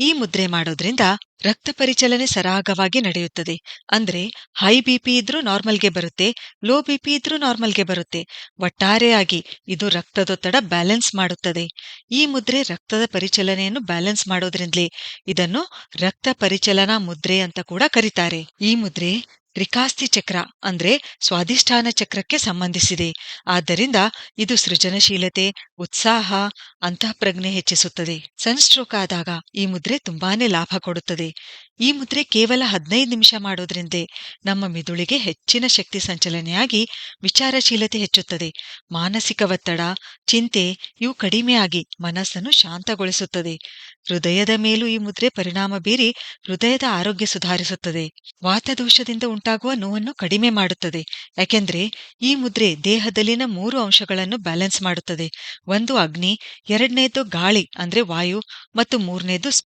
ಈ ಮುದ್ರೆ ಮಾಡೋದ್ರಿಂದ ರಕ್ತ ಪರಿಚಲನೆ ಸರಾಗವಾಗಿ ನಡೆಯುತ್ತದೆ. ಅಂದ್ರೆ ಹೈ ಬಿಪಿ ಇದ್ರೂ ನಾರ್ಮಲ್ಗೆ ಬರುತ್ತೆ ಲೋ ಬಿಪಿ ಇದ್ರೂ ನಾರ್ಮಲ್ಗೆ ಬರುತ್ತೆ. ಒಟ್ಟಾರೆಯಾಗಿ ಇದು ರಕ್ತದೊತ್ತಡ ಬ್ಯಾಲೆನ್ಸ್ ಮಾಡುತ್ತದೆ. ಈ ಮುದ್ರೆ ರಕ್ತದ ಪರಿಚಲನೆಯನ್ನು ಬ್ಯಾಲೆನ್ಸ್ ಮಾಡೋದ್ರಿಂದಲೇ ಇದನ್ನು ರಕ್ತ ಪರಿಚಲನಾ ಮುದ್ರೆ ಅಂತ ಕೂಡ ಕರೀತಾರೆ. ಈ ಮುದ್ರೆ ತ್ರಿಕಾಸ್ತಿ ಚಕ್ರ ಅಂದ್ರೆ ಸ್ವಾಧಿಷ್ಠಾನ ಚಕ್ರಕ್ಕೆ ಸಂಬಂಧಿಸಿದೆ. ಆದ್ದರಿಂದ ಇದು ಸೃಜನಶೀಲತೆ, ಉತ್ಸಾಹ, ಅಂತಃಪ್ರಜ್ಞೆ ಹೆಚ್ಚಿಸುತ್ತದೆ. ಸನ್ಸ್ಟ್ರೋಕ್ ಆದಾಗ ಈ ಮುದ್ರೆ ತುಂಬಾನೇ ಲಾಭ ಕೊಡುತ್ತದೆ. ಈ ಮುದ್ರೆ ಕೇವಲ ಹದಿನೈದು ನಿಮಿಷ ಮಾಡೋದ್ರಿಂದ ನಮ್ಮ ಮಿದುಳಿಗೆ ಹೆಚ್ಚಿನ ಶಕ್ತಿ ಸಂಚಲನೆಯಾಗಿ ವಿಚಾರಶೀಲತೆ ಹೆಚ್ಚುತ್ತದೆ. ಮಾನಸಿಕ ಒತ್ತಡ, ಚಿಂತೆ ಇವು ಕಡಿಮೆಯಾಗಿ ಮನಸ್ಸನ್ನು ಶಾಂತಗೊಳಿಸುತ್ತದೆ. ಹೃದಯದ ಮೇಲೂ ಈ ಮುದ್ರೆ ಪರಿಣಾಮ ಬೀರಿ ಹೃದಯದ ಆರೋಗ್ಯ ಸುಧಾರಿಸುತ್ತದೆ. ವಾತದೋಷದಿಂದ ಉಂಟಾಗುವ ನೋವನ್ನು ಕಡಿಮೆ ಮಾಡುತ್ತದೆ. ಯಾಕೆಂದ್ರೆ ಈ ಮುದ್ರೆ ದೇಹದಲ್ಲಿನ ಮೂರು ಅಂಶಗಳನ್ನು ಬ್ಯಾಲೆನ್ಸ್ ಮಾಡುತ್ತದೆ. ಒಂದು ಅಗ್ನಿ, ಎರಡನೇದು ಗಾಳಿ ಅಂದ್ರೆ ವಾಯು ಮತ್ತು ಮೂರನೇದು